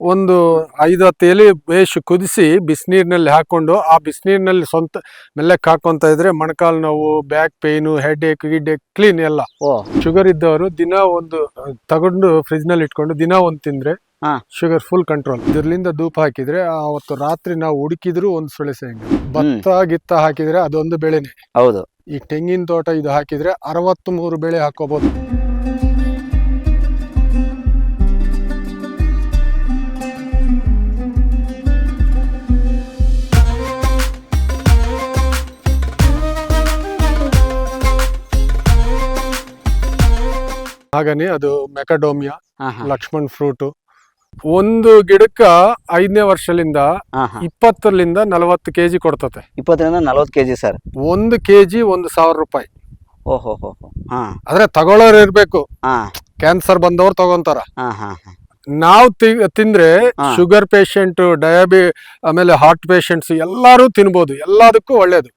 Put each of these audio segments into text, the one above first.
ಒಂದು ಐದು ಹತ್ತು ಎಲೆ ಬೇಷ್ ಕುದಿಸಿ ಬಿಸಿನೀರಿನಲ್ಲಿ ಹಾಕ್ಕೊಂಡು ಆ ಬಿಸಿನೀರಿನಲ್ಲಿ ಸ್ವಂತ ಮೆಲ್ಲಕ್ಕೆ ಹಾಕೊಂತ ಇದ್ರೆ ಮೊಣಕಾಲು ನೋವು ಬ್ಯಾಕ್ ಪೇಯ್ನು ಹೆಡ್ ಏಕ್ ಗಿಡ್ ಏಕ್ ಕ್ಲೀನ್ ಎಲ್ಲ ಶುಗರ್ ಇದ್ದವರು ದಿನ ಒಂದು ತಗೊಂಡು ಫ್ರಿಜ್ನಲ್ಲಿ ಇಟ್ಕೊಂಡು ದಿನ ಒಂದು ತಿಂದ್ರೆ. ಶುಗರ್ ಫುಲ್ ಕಂಟ್ರೋಲ್ ಇದರಿಂದ ಧೂಪ ಹಾಕಿದ್ರೆ ಅವತ್ತು ರಾತ್ರಿ ನಾವು ಹುಡುಕಿದ್ರು ಒಂದು ಸೊಳೆ ಸೇಂಗ ಭತ್ತ ಗಿತ್ತ ಹಾಕಿದ್ರೆ ಅದೊಂದು ಬೆಳೆನೆ. ಹೌದು. ಈ ತೆಂಗಿನ ತೋಟ ಇದು ಹಾಕಿದ್ರೆ ಅರವತ್ತ್ ಮೂರು ಬೆಳೆ ಹಾಕೋಬಹುದು ಹಾಗನೇ ಅದು ಮೆಕಡೋಮಿಯಾ ಲಕ್ಷ್ಮಣ್ ಫ್ರೂಟ್. ಒಂದು ಗಿಡಕ್ಕ ಐದನೇ ವರ್ಷದಿಂದ ಇಪ್ಪತ್ತರಿಂದ ನಲವತ್ತು ಕೆಜಿ ಕೊಡ್ತತೆ. ಇಪ್ಪತ್ತರಿಂದ ನಲ್ವತ್ತು ಕೆಜಿ ಸರ್. ಒಂದು ಕೆಜಿ ಒಂದು ಸಾವಿರ ರೂಪಾಯಿ. ಓಹೋ ಆದ್ರೆ ತಗೊಳ್ಳೋರು ಇರ್ಬೇಕು. ಕ್ಯಾನ್ಸರ್ ಬಂದವ್ರು ತಗೊಂತಾರ. ನಾವು ತಿಂದ್ರೆ. ಶುಗರ್ ಪೇಷಂಟ್ ಡಯಾಬಿ ಆಮೇಲೆ ಹಾರ್ಟ್ ಪೇಷಂಟ್ಸ್ ಎಲ್ಲಾರು ತಿನ್ಬೋದು. ಎಲ್ಲದಕ್ಕೂ ಒಳ್ಳೇದು.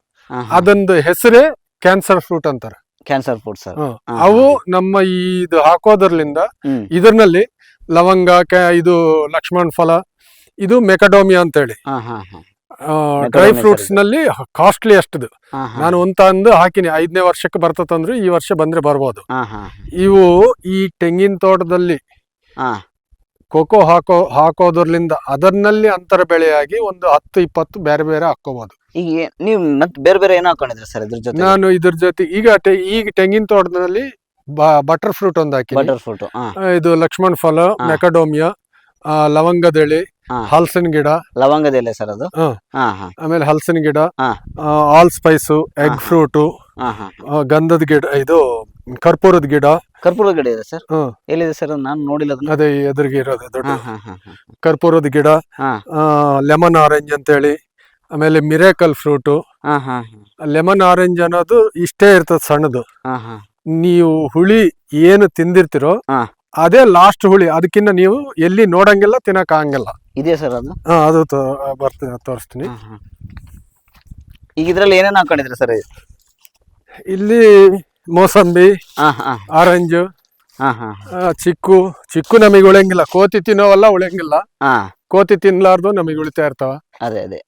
ಅದೊಂದು ಹೆಸರೇ ಕ್ಯಾನ್ಸರ್ ಫ್ರೂಟ್ ಅಂತಾರೆ. ಕ್ಯಾನ್ಸರ್ ಫುಡ್ ಸರ್ ಹ್ಮ್. ಅವು ನಮ್ಮ ಈ ಇದು ಹಾಕೋದ್ರಲಿಂದ ಹ್ಮ್. ಇದರಲ್ಲಿ ಲವಂಗ ಇದು ಲಕ್ಷ್ಮಣ್ ಫಲ ಇದು ಮೆಕಡೋಮಿಯಾ ಅಂತ ಹೇಳಿ ಡ್ರೈ ಫ್ರೂಟ್ಸ್ನಲ್ಲಿ ಕಾಸ್ಟ್ಲಿ ಅಷ್ಟದು. ನಾನು ಒಂದ್ ತಂದು ಹಾಕಿನಿ. ಐದನೇ ವರ್ಷಕ್ಕೆ ಬರ್ತದಂದ್ರೆ ಈ ವರ್ಷ ಬಂದ್ರೆ ಬರ್ಬೋದು. ಇವು ಈ ತೆಂಗಿನ ತೋಟದಲ್ಲಿ ಹಾ ಕೋಕೋ ಹಾಕೋ ಹಾಕೋದ್ರಲಿಂದ ಅದರ್ನಲ್ಲಿ ಅಂತರ ಬೆಳೆಯಾಗಿ ಒಂದು ಹತ್ತು ಇಪ್ಪತ್ತು ಬೇರೆ ಬೇರೆ ಹಾಕೋಬಹುದು ಈಗ ನೀವು ಮತ್ತೆ ಬೇರೆ ಬೇರೆ ಏನೋ ಹಾಕೊಂಡಿದ್ರೆ ಸರ್ ಇದ್ರ ಜೊತೆ ನಾನು ಇದ್ರ ಜೊತೆ ಈಗ ಟೆ- ಈಗ ತೆಂಗಿನ ತೋಟದಲ್ಲಿ ಬಟರ್ ಫ್ರೂಟ್ ಒಂದು ಹಾಕಿ ಬಟರ್ ಫ್ರೂಟ್ ಹಾ ಇದು ಲಕ್ಷ್ಮಣ್ ಫಲ ಮೆಕಾಡೋಮಿಯಾ ಲವಂಗದೆಳೆ. ಹಲಸಿನ ಗಿಡ. ಲವಂಗದ ಎಲೆ ಸರ್ ಅದು? ಹಾ. ಹಾ ಹಾ. ಆಮೇಲೆ ಹಲಸಿನ ಗಿಡ. Allspice egg fruit fruit ಹಾ ಹಾ. ಗಂಧದ ಗಿಡ ಇದು ಕರ್ಪೂರದ ಗಿಡ. ಕರ್ಪೂರದ ಗಿಡ ಇದೆ ಸರ್. ಎಲ್ಲಿದೆ ಸರ್ ನಾನು ನೋಡಿಲ್ಲ ಅದೇ ಎದುರಿಗೆ ಇರೋದು ದೊಡ್ಡ ಕರ್ಪೂರದ ಗಿಡ ಲೆಮನ್ ಆರೆಂಜ್ ಅಂತೇಳಿ ಆಮೇಲೆ ಮಿರೇಕಲ್ ಫ್ರೂಟ್. ಹಾ ಹಾ. ಲೆಮನ್ ಆರೆಂಜ್ ಅನ್ನೋದು ಇಷ್ಟೇ ಇರ್ತದೆ ಸಣ್ಣದು. ಹಾ ಹಾ. ನೀವು ಹುಳಿ ಏನು ತಿಂದಿರ್ತಿರೋ ಹಾ. ಅದೇ ಲಾಸ್ಟ್ ಹುಳಿ. ಅದಕ್ಕಿಂತ ನೀವು ಎಲ್ಲಿ ನೋಡಂಗಿಲ್ಲ ತಿನ್ನಕ್ ಆಗಂಗಿಲ್ಲ. ಇದೆಯಾ ಸರ್ ಅದು. ಹಾ ಅದು ತೋ- ಬರ್ತೀನಿ ತೋರಿಸ್ತೀನಿ. ಈಗ ಇದ್ರಲ್ಲಿ ಏನೇನು ಹಾಕೊಂಡಿದ್ರಿ ಸರ್ ಇಲ್ಲಿ ಮೋಸಂಬಿ ಹಾ ಹಾ. ಆರೆಂಜ್ ಹಾ ಹಾ ಚಿಕ್ಕು. ಚಿಕ್ಕು ನಮಗೆ ಉಳಿಯಂಗಿಲ್ಲ. ಕೋತಿ ತಿನ್ನೋವಲ್ಲ ಉಳಿಯಂಗಿಲ್ಲ. ಹಾ. ಕೋತಿ ತಿನ್ಲಾರ್ದು ನಮಗೆ ಉಳಿತಾ ಇರ್ತಾವ. ಅದೇ ಅದೇ.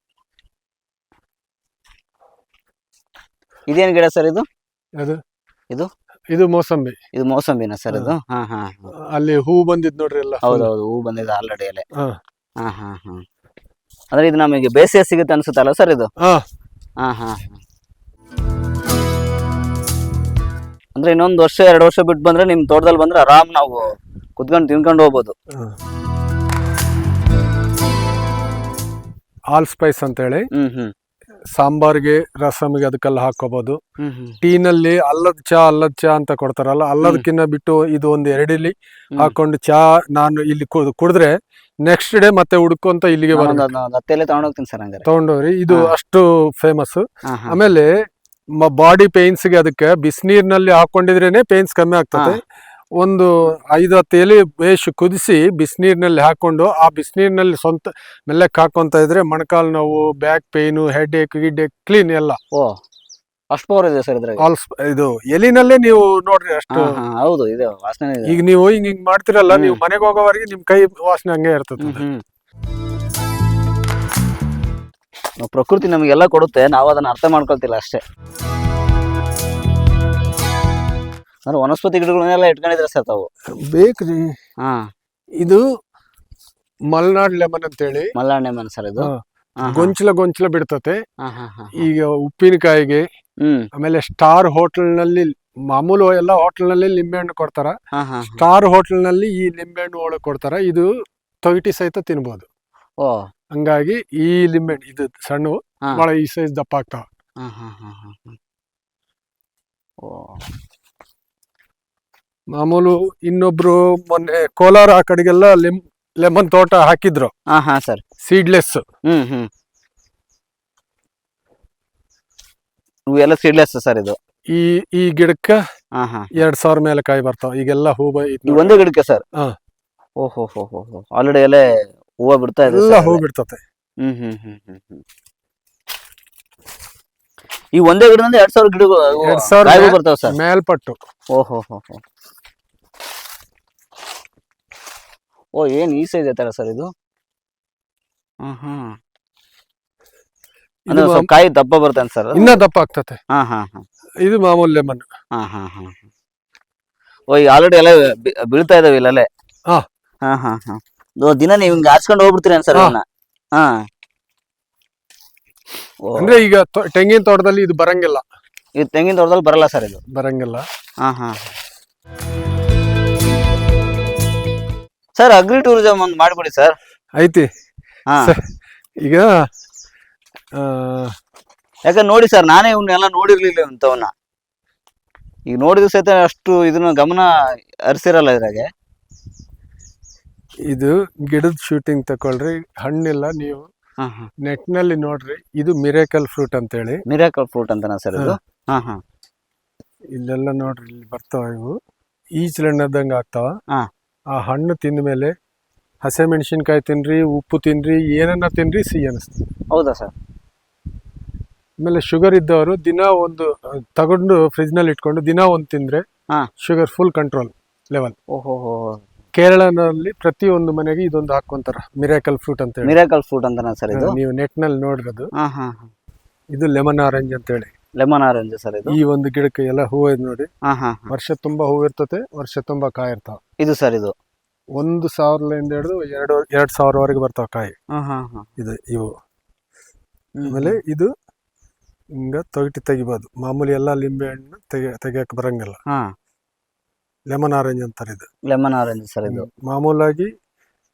ಇದೇನ್ ಗಿಡ ಸರ್ ಇದು? ಅದು? ಇದು? ಇದು ಮೋಸಂಬಿ. ಇದು ಮೋಸಂಬಿನ ಸರ್ ಇದು? ಹಾ. ಹಾ. ಅಲ್ಲಿ ಹೂ ಬಂದಿದ್ ನೋಡ್ರಿ ಎಲ್ಲ ಹೌದು ಹೌದು ಹೂ ಬಂದಿದೆ ಆಲ್ರೆಡಿ ಎಲೆ ಹಾ. ಹಾ ಹಾ ಹಾ. ಅಂದ್ರೆ ಇದು ನಮಗೆ ಬೇಸಿಗೆ ಸಿಗುತ್ತೆ ಅನ್ಸುತ್ತಲ್ಲ ಸರ್ ಇದು? ಹಾ. ಹಾ ಹಾ ಹಾ. ಅಂದ್ರೆ ಇನ್ನೊಂದು ವರ್ಷ ಎರಡು ವರ್ಷ ಬಿಟ್ಟು ಬಂದ್ರೆ ನಿಮ್ ತೋಟದಲ್ಲಿ ಬಂದ್ರೆ ಆರಾಮ್ ನಾವು ಕುತ್ಕೊಂಡು ತಿನ್ಕೊಂಡು ಹೋಗ್ಬೋದು. ಆಲ್ ಸ್ಪೈಸ್ ಅಂತ ಹೇಳಿ ಹ್ಮ್ ಹ್ಮ್. ಸಾಂಬಾರ್ಗೆ ರಸಮ್ಗೆ ಅದಕ್ಕೆಲ್ಲ ಹಾಕೋಬಹುದು ಟೀನಲ್ಲಿ ಅಲ್ಲದ ಚಾ ಅಲ್ಲದ ಚಾ ಅಂತ ಕೊಡ್ತಾರಲ್ಲ ಅಲ್ಲದಕ್ಕಿನ್ನ ಬಿಟ್ಟು ಇದು ಒಂದು ಎರಡಿಲಿ. ಹಾಕೊಂಡು ಚಾ ನಾನು ಇಲ್ಲಿ ಕುಡಿದ್ರೆ ನೆಕ್ಸ್ಟ್ ಡೇ ಮತ್ತೆ ಹುಡ್ಕೊಂತ ಇಲ್ಲಿಗೆ ತಗೊಂಡ್ರಿ ತಗೊಂಡೋಗ್ತೀನಿ ಸರ್ ಹಂಗಾರೆ. ಇದು ಅಷ್ಟು ಫೇಮಸ್ ಆಮೇಲೆ ಬಾಡಿ ಗೆ ಅದಕ್ಕೆ ಬಿಸಿನೀರ್ನಲ್ಲಿ ಹಾಕೊಂಡಿದ್ರೇನೆ ಪೇನ್ಸ್ ಕಮ್ಮಿ ಆಗ್ತದೆ. ಒಂದು ಐದು ಹತ್ತು ಎಲೆ ಬೇಷ್ ಕುದಿಸಿ ಬಿಸಿನೀರಿನಲ್ಲಿ ಹಾಕ್ಕೊಂಡು ಆ ಬಿಸಿನೀರಿನಲ್ಲಿ ಸ್ವಂತ ಮೆಲ್ಲಕ್ಕೆ ಹಾಕೊಂತ ಇದ್ರೆ ಮೊಣಕಾಲು ನೋವು ಬ್ಯಾಕ್ ಪೇಯ್ನು ಹೆಡ್ ಏಕ್ ಗಿಡ್ ಏಕ್ ಕ್ಲೀನ್ ಎಲ್ಲ. ಓ ಅಷ್ಟು ಪವರ್ ಇದೆ ಸರ್ ಇದ್ರಾಗ? ಇದು ಎಲಿನಲ್ಲೇ ನೀವು ನೋಡ್ರಿ ಅಷ್ಟು. ಹಾ ಹೌದು ಇದೆ ವಾಸನೆ ಇದೆ. ಈಗ ನೀವು ಹಿಂಗ್ ಹಿಂಗ್ ಮಾಡ್ತಿರಲ್ಲ ನೀವು ಮನೆಗೆ ಹೋಗೋವರೆಗೆ ನಿಮ್ ಕೈ ವಾಸನೆ ಹಂಗೆ ಇರ್ತದೆ. ಹ್ಮ್, ಪ್ರಕೃತಿ ನಮಗೆಲ್ಲ ಕೊಡುತ್ತೆ ನಾವು ಅದನ್ನ ಅರ್ಥ ಮಾಡ್ಕೊಳ್ತಿಲ್ಲ ಅಷ್ಟೇ. ಅಂದ್ರೆ ವನಸ್ಪತಿ ಗಿಡಗಳನ್ನೆಲ್ಲ ಇಟ್ಕೊಂಡಿದ್ರೆ ಸರ್ ತಾವು? ಬೇಕ್ರಿ ಹಾ. ಇದು ಮಲ್ನಾಡ್ ಲೆಮನ್ ಅಂತೇಳಿ. ಮಲ್ನಾಡ್ ಲೆಮನ್ ಸರ್ ಇದು. ಗೊಂಚಲ ಗೊಂಚಲ ಬಿಡ್ತತೆ. ಈಗ ಉಪ್ಪಿನಕಾಯಿಗೆ ಆಮೇಲೆ ಸ್ಟಾರ್ ಹೋಟೆಲ್ನಲ್ಲಿ ಮಾಮೂಲು ಎಲ್ಲ ಹೋಟೆಲ್ನಲ್ಲಿ ಲಿಂಬೆಹಣ್ಣು ಕೊಡ್ತಾರ. ಹಣ್ಣು ಹಾ ಸ್ಟಾರ್ ಹೋಟೆಲ್ನಲ್ಲಿ ಈ ಲಿಂಬೆಹಣ್ಣು ಒಳಗೆ ಕೊಡ್ತಾರ. ಇದು ತೊಗಟಿ ಸಹಿತ ತಿನ್ಬೋದು. ಓ. ಹಂಗಾಗಿ ಈ ಲಿಂಬೆಹಣ್ಣು ಇದು ಸಣ್ಣ. ಬಹಳ ಈ ಸೈಜ್ ದಪ್ಪ ಆಗ್ತಾವ. ಮಾಮೂಲು ಇನ್ನೊಬ್ರು ಮೊನ್ನೆ ಕೋಲಾರ ಆ ಕಡೆಗೆಲ್ಲ ಲಿಮ್ ಲೆಮನ್ ತೋಟ ಹಾಕಿದ್ರು. ಹಾ ಹಾ ಸರ್ ಸೀಡ್ಲೆಸ್ ಹ್ಮ್ ಹ್ಮ್. ಇವೆಲ್ಲ ಸೀಡ್ಲೆಸ್ ಸರ್ ಇದು. ಈ ಈ ಗಿಡಕ್ಕ ಹಾ ಹಾ. ಎರಡ್ ಸಾವಿರ ಮೇಲೆ ಕಾಯಿ ಬರ್ತಾವ. ಈಗೆಲ್ಲ ಹೂ ಬ- ಇದ್ ನೋಡಿ. ಒಂದೇ ಗಿಡಕ್ಕೆ ಸರ್ ಹಾ. ಓಹೋ ಹೋ ಹೋ ಹೋ ಆಲ್ರೆಡಿ ಎಲ್ಲ ಹೂವ ಬಿಡ್ತಾ ಇದೆ ಎಲ್ಲ sir. ಹೂ ಬಿಡ್ತತೆ. ಹ್ಮ್ ಹ್ಮ್ ಹ್ಮ್ ಹ್ಮ್ ಹ್ಮ್. ಈ ಒಂದೇ ಗಿಡದಿಂದ ಎರಡ್ ಸಾವಿರ ಗಿಡ ಎರಡ್ ಸಾವಿರ ಮೇ- ಬರ್ತಾವ ಸರ್ ಮೇಲ್ಪಟ್ಟು. ಓಹೋ ಹೋ ಹೋ. ಓ ಏನ್ ಈ ಸೈಜ್ ಐತಲ್ಲ ಸರ್ ಇದು? ಅಂದ್ರೆ ಸ್ವಲ್ಪ ಕಾಯಿ ದಪ್ಪ ಬರುತ್ತೆ ಸರ್ ಇನ್ನ ದಪ್ಪ ಆಗ್ತತೆ. ಹಾ ಹಾ ಹಾ. ಇದು ಮಾಮೂಲಿ ಲೆಮನ್ ಹಾ ಹಾ ಹಾ ಓ ಈಗ ಆಲ್ರೆಡಿ ಎಲ್ಲ ಬಿ- ಬೀಳ್ತಾ ಇದಾವೆ ಇಲ್ಲ ಹಾ. ಹಾ ಹಾ ಹಾ. ಓ, ದಿನ ನೀವು ಹಿಂಗ ಆರ್ಸ್ಕೊಂಡು ಹೋಗ್ಬಿಡ್ತೀರಿ ಸರ್ ಹಾ. ಇವನ್ನ ಹಾ. ಓ. ಅಂದ್ರೆ ಈಗ ತೊ- ತೆಂಗಿನ ತೋಟದಲ್ಲಿ ಇದು ಬರಂಗಿಲ್ಲ. ಇದು ತೆಂಗಿನ ತೋಟದಲ್ಲಿ ಬರಲ್ಲ ಸರ್ ಇದು? ಬರಂಗಿಲ್ಲ. ಹಾ ಹಾ. ಸರ್ ಅಗ್ರಿ ಟೂರಿಸಂ ಒಂದು ಮಾಡ್ಬಿಡಿ ಸರ್ ಐತಿ. ಹಾ. ಈಗ ಆ, ಯಾಕಂದ್ರೆ ನೋಡಿ ಸರ್ ನಾನೇ ಇವನ್ನೆಲ್ಲ ನೋಡಿರ್ಲಿಲ್ಲ ಇಂಥವನ್ನ ಈಗ ನೋಡಿದ ಸಹಿತ ಅಷ್ಟು ಇದನ್ನ ಗಮನ ಹರಿಸಿರಲ್ಲ ಇದ್ರಾಗೆ. ಇದು ಗಿಡದ ಶೂಟಿಂಗ್ ತಕೊಳ್ರಿ ಹಣ್ಣಿಲ್ಲ ನೀವು ನೆಟ್ನಲ್ಲಿ ನೋಡ್ರಿ ಇದು ಮಿರೇಕಲ್ ಫ್ರೂಟ್ ಅಂತ ಹೇಳಿ ಮಿರಾಕಲ್ ಫ್ರೂಟ್ ಅಂತನಾ ಸರ್ ಇದು? ಹಾ. ಹಾ ಇಲ್ಲೆಲ್ಲ ನೋಡ್ರಿ ಇಲ್ಲಿ ಬರ್ತಾವ ಇವು. ಈಚಲಣ್ಣದಂಗ ಆಗ್ತಾವ. ಹಾ. ಆ ಹಣ್ಣು ತಿಂದ ಮೇಲೆ ಹಸೆ ಮೆಣಸಿನ್ಕಾಯಿ ತಿನ್ರಿ ಉಪ್ಪು ತಿನ್ರಿ ಏನನ್ನ ತಿನ್ರಿ ಸಿಹಿ ಅನಿಸ್ತದೆ. ಹೌದಾ ಸರ್? ಆಮೇಲೆ ಶುಗರ್ ಇದ್ದವರು ದಿನ ಒಂದು ತಗೊಂಡು ಫ್ರಿಜ್ನಲ್ಲಿ ಇಟ್ಕೊಂಡು ದಿನ ಒಂದು ತಿಂದ್ರೆ ಹಾ. ಶುಗರ್ ಫುಲ್ ಕಂಟ್ರೋಲ್ ಲೆವೆಲ್ ಓಹೋ ಕೇರಳನಲ್ಲಿ ಪ್ರತಿ ಒಂದು ಮನೆಗೆ ಇದೊಂದು ಹಾಕೊಂತಾರ ಮಿರಾಕಲ್ ಫ್ರೂಟ್ ಅಂತ ಹೇಳಿ. ಮಿರಾಕಲ್ ಫ್ರೂಟ್ ಅಂತನಾ ಸರ್ ಇದು? ನೀವು ನೆಟ್ನಲ್ಲಿ ನೋಡಿರೋದು. ಹಾ ಹಾ ಇದು ಲೆಮನ್ ಆರೆಂಜ್ ಅಂತ ಹೇಳಿ. ಲೆಮನ್ ಆರೆಂಜ್ ಸರ್ ಇದು? ಈ ಒಂದು ಗಿಡಕ್ಕೆ ಎಲ್ಲ ಹೂವು ಇದೆ ನೋಡಿ. ಹಾ ಹಾ ವರ್ಷ ತುಂಬಾ ಹೂವು ಇರ್ತತೆ ವರ್ಷ ತುಂಬಾ ಕಾಯಿ ಇರ್ತಾವ. ಇದು ಸರ್ ಇದು? ಒಂದು ಸಾವಿರದಿಂದ ಹಿಡಿದು ಎರಡು ಎರಡ್ ಸಾವಿರವರೆಗೆ ಬರ್ತಾವ ಕಾಯಿ. ಹಾ ಹಾ ಹಾ. ಇದು ಇವು. ಆಮೇಲೆ ಇದು ಹಿಂಗ ತೊಗಟಿ ತೆಗಿಬೋದು. ಮಾಮೂಲಿ ಎಲ್ಲ ಲಿಂಬೆ ಹಣ್ಣು ತೆಗಿ ತೆಗಿಯಕ್ ಬರಂಗಿಲ್ಲ. ಹಾ. ಲೆಮನ್ ಆರೆಂಜ್ ಅಂತಾರೆ ಇದು. ಲೆಮನ್ ಆರೆಂಜ್ ಸರ್ ಇದು. ಮಾಮೂಲಾಗಿ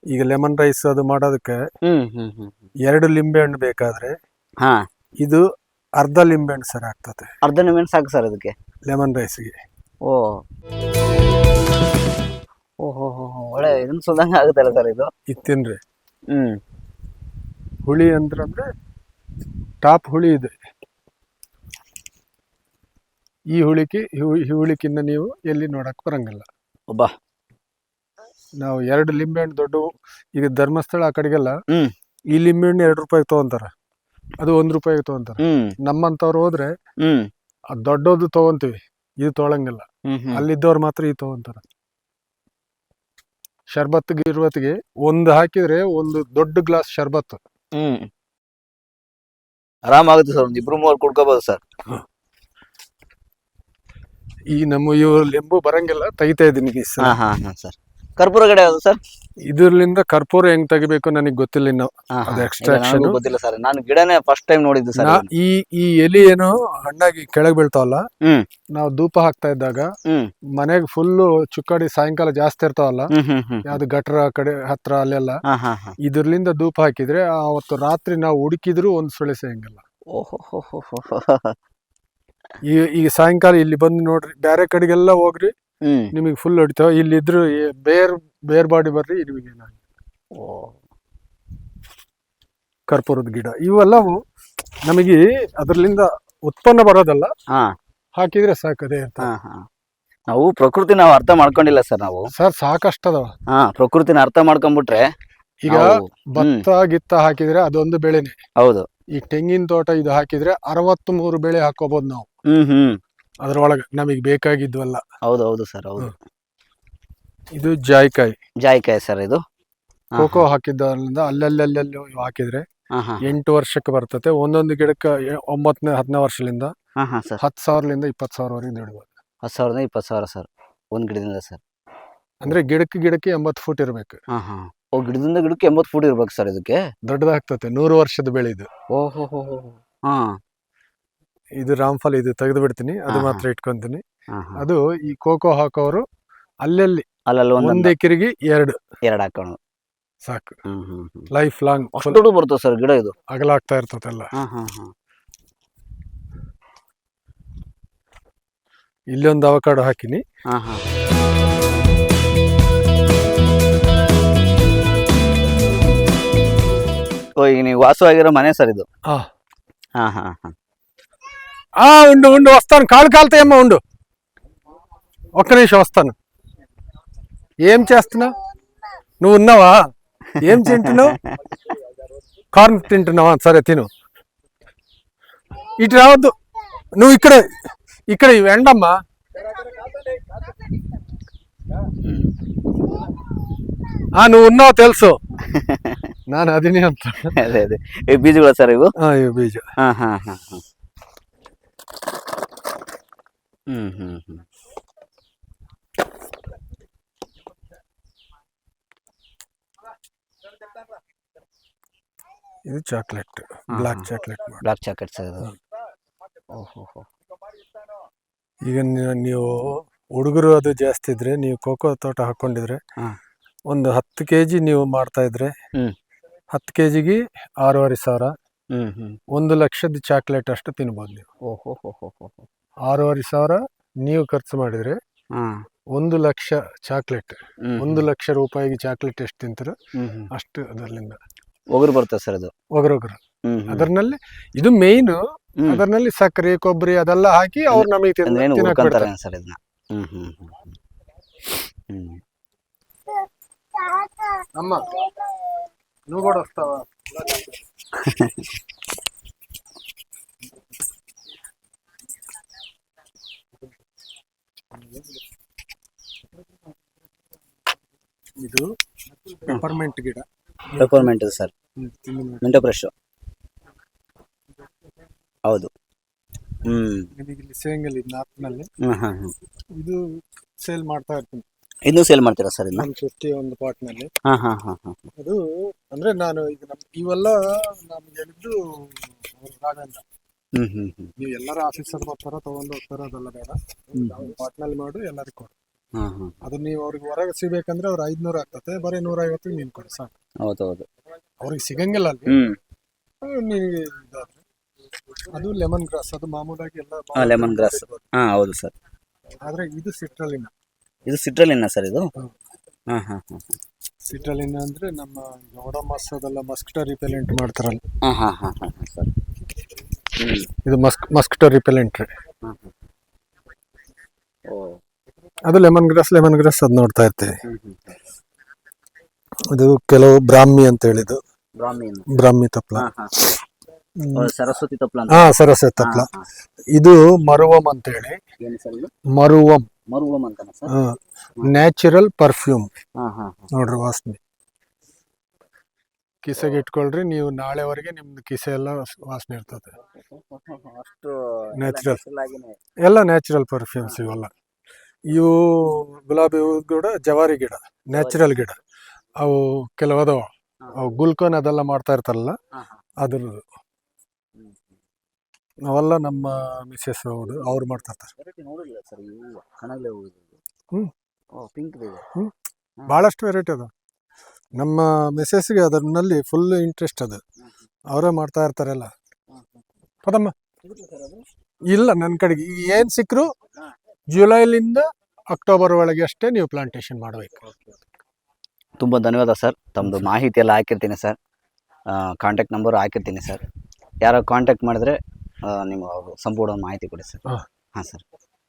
ಈಗ ಲೆಮನ್ ರೈಸ್ ಅದು ಮಾಡೋದಕ್ಕೆ ಹ್ಮ್ ಹ್ಮ್ ಹ್ಮ್ ಹ್ಮ್. ಎರಡು ಲಿಂಬೆ ಹಣ್ಣು ಬೇಕಾದ್ರೆ ಹಾ. ಇದು ಅರ್ಧ ಲಿಂಬೆ ಹಣ್ಣು ಸರ್ ಆಗ್ತದೆ. ಅರ್ಧ ನಿಮಿಷ ಸಾಕು ಸರ್ ಅದಕ್ಕೆ. ಲೆಮನ್ ರೈಸ್ಗೆ. ಓ. ಓಹೋ ಒಳ್ಳೆ ಇದನ್ನ ಸುಲ್ದಂಗ ಆಗುತ್ತಲ್ಲ ಸರ್ ಇದು? ಇದು ತಿನ್ರಿ ಹ್ಮ್. ಹುಳಿ ಅಂದ್ರೆ ಟಾಪ್ ಹುಳಿ ಇದೆ. ಈ ಹುಳಿಕೆ ಈ ಹುಳಿಕಿನ್ನ ನೀವು ಎಲ್ಲಿ ನೋಡಕ್ ಬರಂಗಿಲ್ಲ. ಒಬ್ಬ. ನಾವು ಎರಡು ಲಿಂಬೆಹಣ್ಣು ದೊಡ್ಡ ಈಗ ಧರ್ಮಸ್ಥಳ ಆ ಕಡೆಗೆಲ್ಲ ಹ್ಮ್. ಈ ಲಿಂಬೆಹಣ್ಣು ಎರಡು ರೂಪಾಯಿ ತಗೊಂತಾರ. ಅದು ಒಂದ್ ರೂಪಾಯಿ ತಗೊಂತಾರ ಹ್ಮ್. ನಮ್ಮಂತವ್ರು ಹೋದ್ರೆ ಹ್ಮ್. ದೊಡ್ಡದು ತಗೊಂತೀವಿ. ಇದು ತೊಗೊಳಂಗಿಲ್ಲ ಹ್ಮ್ ಹ್ಮ್. ಅಲ್ಲಿದ್ದವ್ರು ಮಾತ್ರ ಇದು ತಗೊಂತಾರ. ಶರ್ಬತ್ ಗಿರ್ಬತ್ಗೆ ಒಂದು ಹಾಕಿದ್ರೆ ಒಂದು ದೊಡ್ಡ ಗ್ಲಾಸ್ ಶರ್ಬತ್ ಹ್ಮ್. ಆರಾಮಾಗುತ್ತೆ ಸರ್ ಒಂದ್ ಇಬ್ರು ಮೂವರು ಕುಡ್ಕೋಬಹುದು ಸರ್. ಈ ನಮ್ಮ ಇವ್ರು ಲಿಂಬು ಬರಂಗಿಲ್ಲ ತೆಗಿತಾ ಇದೀನಿ ಈ ಸಲ. ಹಾ ಹಾ ಹಾ ಸರ್. ಕರ್ಪೂರ ಗಿಡ ಯಾವುದು ಸರ್ ಇದರಿಂದ ಕರ್ಪೂರ ಹೆಂಗ್ ತೆಗಿಬೇಕು ನನಗೆ ಗೊತ್ತಿಲ್ಲ ಇನ್ನು. ಅದು. ನನಗೂ ಗೊತ್ತಿಲ್ಲ ಸರ್ ನಾನು ಗಿಡನೇ ಫಸ್ಟ್ ಟೈಮ್ ನೋಡಿದ್ದು ಸರ್ ಈ ಈ ಎಲಿ ಏನು ಹಣ್ಣಾಗಿ ಕೆಳಗೆ ಬೀಳ್ತಾವಲ್ಲ. ನಾವು ಧೂಪ ಹಾಕ್ತಾ ಇದ್ದಾಗ ಮನೆಗ್ ಫುಲ್ಲು ಚುಕ್ಕಾಡಿ ಸಾಯಂಕಾಲ ಜಾಸ್ತಿ ಇರ್ತಾವಲ್ಲ ಯಾವ್ದು ಗಟ್ರ ಕಡೆ ಹತ್ರ ಅಲ್ಲೆಲ್ಲ ಇದ್ರಲಿಂದ ಧೂಪ ಹಾಕಿದ್ರೆ ಅವತ್ತು ರಾತ್ರಿ ನಾವು ಹುಡುಕಿದ್ರು ಒಂದ್ ಸುಳಿ ಸಿಗಂಗಿಲ್ಲ. ಈ ಈಗ ಸಾಯಂಕಾಲ ಇಲ್ಲಿ ಬಂದು ನೋಡ್ರಿ ಬೇರೆ ಕಡೆಗೆಲ್ಲ ಹೋಗ್ರಿ ನಿಮಗೆ ಫುಲ್ ಹೊಡಿತಾವ. ಇಲ್ಲಿದ್ರು ಇದ್ರು ಬೇರ್ ಬೇರ್ ಬಾಡಿ ಬರ್ರಿ ನಿಮಗೆ ಓ. ಕರ್ಪೂರದ ಗಿಡ. ಇವೆಲ್ಲವು ನಮಗೆ ಅದರಲ್ಲಿಂದ ಉತ್ಪನ್ನ ಬರೋದಲ್ಲ. ಹಾ. ಹಾಕಿದ್ರೆ ಸಾಕದೇ ಅಂತ ಹಾ ಹಾ. ನಾವು ಪ್ರಕೃತಿ ನಾವು ಅರ್ಥ ಮಾಡ್ಕೊಂಡಿಲ್ಲ ಸರ್ ನಾವು. ಸರ್ ಸಾಕಷ್ಟು ಅದಾವ ಹಾ ಪ್ರಕೃತಿನ ಅರ್ಥ ಮಾಡ್ಕೊಂಡ್ಬಿಟ್ರೆ ಈಗ ಭತ್ತ ಗಿತ್ತ ಹಾಕಿದ್ರೆ ಅದೊಂದು ಬೆಳೆನೆ. ಹೌದು. ಈ ತೆಂಗಿನ ತೋಟ ಇದು ಹಾಕಿದ್ರೆ ಅರವತ್ತು ಮೂರು ಬೆಳೆ ಹಾಕೋಬಹುದು ನಾವು. ಹ್ಮ್ ಹ್ಮ್. ಅದ್ರೊಳಗೆ ನಮಗೆ ಬೇಕಾಗಿದ್ವಲ್ಲ. ಹೌದು ಹೌದು ಸರ್ ಹೌದು. ಇದು ಜಾಯಿಕಾಯಿ. ಜಾಯಿಕಾಯಿ ಸರ್ ಇದು. ಹಾ, ಕೋಕೋ ಹಾಕಿದ್ದರಿಂದ ಅಲ್ಲಲ್ಲಲ್ಲಿ ಹಾಕಿದ್ರೆ ಹಾ ಹಾ. ಎಂಟು ವರ್ಷಕ್ಕೆ ಬರ್ತತೆ. ಒಂದೊಂದು ಗಿಡಕ್ಕೆ ಎ- ಒಂಬತ್ತನೇ ಹತ್ತನೇ ವರ್ಷದಿಂದ ಹಾ ಹಾ ಸರ್. ಹತ್ತು ಸಾವಿರದಿಂದ ಇಪ್ಪತ್ತು ಸಾವಿರವರೆಗೆ ನೆಡ್ಬೋದು. ಹತ್ತು ಸಾವಿರದ ಇಪ್ಪತ್ತು ಸಾವಿರ ಸರ್ ಒಂದು ಗಿಡದಿಂದ ಸರ್. ಅಂದ್ರೆ ಗಿಡಕ್ಕೆ ಗಿಡಕ್ಕೆ ಎಂಬತ್ತು ಫೂಟ್ ಇರಬೇಕು. ಹಾ ಹಾ. ಓ ಗಿಡದಿಂದ ಗಿಡಕ್ಕೆ ಎಂಬತ್ತು ಫೂಟ್ ಇರ್ಬೇಕು ಸರ್ ಇದಕ್ಕೆ? ದೊಡ್ಡದಾಗ್ತತೆ ನೂರು ವರ್ಷದ ಬೆಳೆ ಇದು. ಓಹೋ ಹೋ ಹೋ ಹಾ. ಇದು ರಾಮ್ಫಲ್ ಇದು ತೆಗೆದು ಬಿಡ್ತೀನಿ. ಅದು. ಮಾತ್ರ ಇಟ್ಕೊಂತೀನಿ. ಅದು ಈ ಕೋಕೋ ಹಾಕೋರು ಅಲ್ಲಲ್ಲಿ ಅಲ್ಲಲ್ಲಿ ಒಂದೇ ಕಿರಿಗಿ ಎರಡು. ಎರಡು ಹಾಕೋಣ. ಸಾಕು. ಲೈಫ್ ಲಾಂಗ್ ಅಷ್ಟು ಬರ್ತದೆ ಸರ್ ಗಿಡ ಇದು. ಅಗಲ ಆಗ್ತಾ ಇರ್ತದಲ್ಲ. ಹಾ ಹಾ ಹಾ ಇಲ್ಲೊಂದು ಅವಕಾಡೋ ಹಾಕಿನಿ. ಹಾ ಹಾ ಓ ಈಗ ನೀವು ವಾಸವಾಗಿರೋ ಮನೆ ಸರ್ ಇದು. ಹಾ ಹಾ ಹಾ ఉండు ఉండు వస్తాను. కాలు కాలుతాయమ్మా ఉండు. ఒక్క నిమిషం వస్తాను. ఏం చేస్తున్నావు? నువ్వు ఉన్నావా? ఏం తింటున్నావు? కార్న్ తింటున్నావా? సరే తిను. ఇటు రావద్దు. నువ్వు ఇక్కడ ఇక్కడ ఎండమ్మా. నువ్వు ఉన్నావు తెలుసు. నాన్న అది నేను బీజు కూడా సార్ ఇవ్వు? బీజు. ಇವು ಹಾ ಇವು ಬೀಜ ಹಾ ಹಾ ಹಾ ಹಾ ಹ್ಮ್ ಹ್ಮ್. ಹ್ಮ್ ಇದು chocolate block chocolate block chocolate sir ಓಹೋ ಹೋ ಈಗ ನೀವು- ಹುಡುಗರು ಅದು ಜಾಸ್ತಿ ಇದ್ರೆ ನೀವು ಕೋಕೋ ತೋಟ ಹಾಕೊಂಡಿದ್ರೆ. ಒಂದು ಹತ್ತು ಕೆ ಜಿ ನೀವು ಮಾಡ್ತಾ ಇದ್ರೆ. ಹತ್ತು ಕೆ ಜಿಗೆ ಆರೂವರೆ ಸಾವಿರ. ಹ್ಮ್ ಹ್ಮ್. ಒಂದು ಲಕ್ಷದ ಚಾಕ್ಲೇಟ್ ಅಷ್ಟು ತಿನ್ಬೋದು ನೀವು. ಓಹೋ ಹೋ ಹೋ ಹೋ ಆರೂವರೆ ಸಾವಿರ ನೀವು ಖರ್ಚು ಮಾಡಿದ್ರೆ ಹಾ ಒಂದು ಲಕ್ಷ ಚಾಕ್ಲೇಟ್ ಹ್ಮ್ ಒಂದು ಲಕ್ಷ ರೂಪಾಯಿಗೆ ಚಾಕ್ಲೇಟ್ ಎಷ್ಟು ತಿಂತಾರೋ ಹ್ಮ್ ಹ್ಮ್ ಅಷ್ಟು ಅದರಿಂದ ಒಗರು ಬರ್ತದೆ ಸರ್ ಅದು ಒಗರೊಗರು ಹ್ಮ್ ಹ್ಮ್. ಅದರಲ್ಲಿ ಇದು ಮೇಯ್ನ್ ಹ್ಮ್. ಅದರಲ್ಲಿ ಸಕ್ಕರೆ ಕೊಬ್ಬರಿ ಅದೆಲ್ಲ ಹಾಕಿ ಅವ್ರು ನಮಗೆ ತಿನ್ನ- ಅಂದ್ರೆ ಏನು ತಿನ್ನಕ್ ಹುರ್ಕೊಂತಾರೆ ಬಿಡ್ತಾರೆ. ಸರ್ ಇದನ್ನ ಹ್ಮ್ ಹ್ಮ್ ಹ್ಮ್ ಹ್ಮ್ ಹ್ಮ್ ಅಮ್ಮ నువ్వు కూడా వస్తావా ಇದು ಪೆಪರ್ಮೆಂಟ್ ಗಿಡ. Peppermint sir. ಮೆಂಟೋ ಫ್ರೆಶ್ ಹೌದು. ಹ್ಮ್. ನಿಮಗೆ ಇಲ್ಲಿ ಸೇಂಗಲ್ ಇದು ನಾರ್ತ್ನಲ್ಲಿ ಹ್ಮ್ ಹ್ಮ್ ಹ್ಮ್. ಇದು ಸೇಲ್ ಮಾಡ್ತಾ ಇರ್ತೀನಿ. ಇನ್ನೂ ಸೇಲ್ ಮಾಡ್ತೀರಾ ಸರ್ ಇದನ್ನ ಒನ್ ಫಿಫ್ಟಿ ಒಂದು ಪಾಟ್ನಲ್ಲಿ ಹಾ ಹಾ ಹಾ ಹಾ. ಅದು ಅಂದ್ರೆ ನಾನು ಈಗ ನಮ್ ಇವೆಲ್ಲ ನಮ್ಗೆ ಹೇಳಿದ್ದು ಅವ್ರ ರಾಘವೇಂದ್ರ ನೀವು ಎಲ್ಲರ ಆಫೀಸರ್ ಬರ್ತಾರ ತಗೊಂಡು ಹೋಗ್ತಾರ ಅದೆಲ್ಲ ಬೇಡ. ಪಾಟ್ನಲ್ಲಿ ಮಾಡಿ ಎಲ್ಲರಿಗೂ ಕೊಡು. ಹಾ ಹಾ ಅದು ನೀವು ಅವ್ರಿಗೆ ಹೊರಗೆ ಸಿಗ್ಬೇಕಂದ್ರೆ ಅವ್ರ ಐದ್ನೂರ ಆಗ್ತದೆ ಬರೀ ನೂರ ಐವತ್ತು ನೀನು ಕೊಡು ಸಾಕು. ಹೌದು ಹೌದು ಅವ್ರಿಗೆ ಸಿಗಂಗಿಲ್ಲ ಅಲ್ಲಿ. ನಿನಗೆ ಅದು ಲೆಮನ್ ಗ್ರಾಸ್ ಅದು ಮಾಮೂಲಾಗಿ ಎಲ್ಲ ಲೆಮನ್ ಗ್ರಾಸ್ ಹಾ ಹೌದು ಸರ್. ಆದ್ರೆ ಇದು ಸಿಟ್ರಲಿನ. ಇದು ಸಿಟ್ರಲಿನ ಸರ್ ಇದು? ಹಾ ಹಾ ಹಾ ಸಿಟ್ರಲಿನ ಅಂದ್ರೆ ನಮ್ಮ ಒಡಮಾಸದೆಲ್ಲ ಮಸ್ಕಿಟೋ ರಿಪೆಲೆಂಟ್ ಮಾಡ್ತಾರಲ್ಲ. ಹಾ ಹಾ ಹಾ ಸರ್. ಇದು ಮಸ್ಕ್ ಮಸ್ಕಿಟೋ ರಿಪೆಲೆಂಟ್ ಓ. ಅದು ಲೆಮನ್ ಗ್ರಾಸ್ ಲೆಮನ್ ಗ್ರಾಸ್ ಅದು ನೋಡ್ತಾ ಇರ್ತೀವಿ. ಇದು ಕೆಲವು ಬ್ರಾಹ್ಮಿ ಅಂತ ಹೇಳಿದ್ದು. ಬ್ರಾಹ್ಮಿ ತಪ್ಲ. ಸರಸ್ವತಿ ತಪ್ಪಲ ಹಾ ಸರಸ್ವತಿ ತಪ್ಲ. ಇದು ಮರುವಂ ಅಂತ ಹೇಳಿ. ಮರುವಂ ಮರುವಂ ಅಂತ ನ್ಯಾಚುರಲ್ ಪರ್ಫ್ಯೂಮ್. ನೋಡ್ರಿ ವಾಸನೆ. ಕಿಸೆಗೆ ಇಟ್ಕೊಳ್ರಿ ನೀವು ನಾಳೆವರೆಗೆ ನಿಮ್ದು ಕಿಸೆ ಎಲ್ಲ ವಾಸನೆ ಇರ್ತದೆ. ಅಷ್ಟು ನ್ಯಾಚುರಲ್. ಎಲ್ಲ ನ್ಯಾಚುರಲ್ ಪರ್ಫ್ಯೂಮ್ಸ್ ಇವೆಲ್ಲ. ಇವು ಗುಲಾಬಿ ಹೂ ಗಿಡ ಜವಾರಿ ಗಿಡ ನ್ಯಾಚುರಲ್ ಗಿಡ. ಅವು ಕೆಲವದು ಅವು ಗುಲ್ಕೋನ್ ಅದೆಲ್ಲ ಮಾಡ್ತಾ ಇರ್ತಾರಲ್ಲ ಅದ್ರ. ಅದ್ರದ್ದು. ಅವೆಲ್ಲ ನಮ್ಮ ಮಿಸ್ಸಸ್ ಹೌದು ಅವ್ರು ಮಾಡ್ತಾ ಇರ್ತಾರೆ. ಇದೆ. ಭಾಳಷ್ಟು ವೆರೈಟಿ ಅದ ನಮ್ಮ ಮಿಸ್ಸಸ್ಗೆ ಅದರಲ್ಲಿ ಫುಲ್ ಇಂಟ್ರೆಸ್ಟ್ ಅದು. ಅವರೇ ಮಾಡ್ತಾ ಇರ್ತಾರಲ್ಲ. ಪದಮ್ಮ ಇಲ್ಲ ನನ್ನ ಕಡೆಗೆ. ಏನು ಸಿಕ್ಕರು ಜುಲೈಲಿಂದ ಅಕ್ಟೋಬರ್ ಒಳಗೆ ಅಷ್ಟೇ ನೀವು ಪ್ಲಾಂಟೇಶನ್ ಮಾಡಬೇಕು. ತುಂಬ ಧನ್ಯವಾದ ಸರ್. ತಮ್ಮದು ಮಾಹಿತಿ ಎಲ್ಲ ಹಾಕಿರ್ತೀನಿ ಸರ್. ಕಾಂಟ್ಯಾಕ್ಟ್ ನಂಬರ್ ಹಾಕಿರ್ತೀನಿ ಸರ್. ಯಾರೋ ಕಾಂಟ್ಯಾಕ್ಟ್ ಮಾಡಿದ್ರೆ ನಿಮ್ಮ ಸಂಪೂರ್ಣ ಮಾಹಿತಿ ಕೊಡಿ ಸರ್. ಹಾಂ ಸರ್.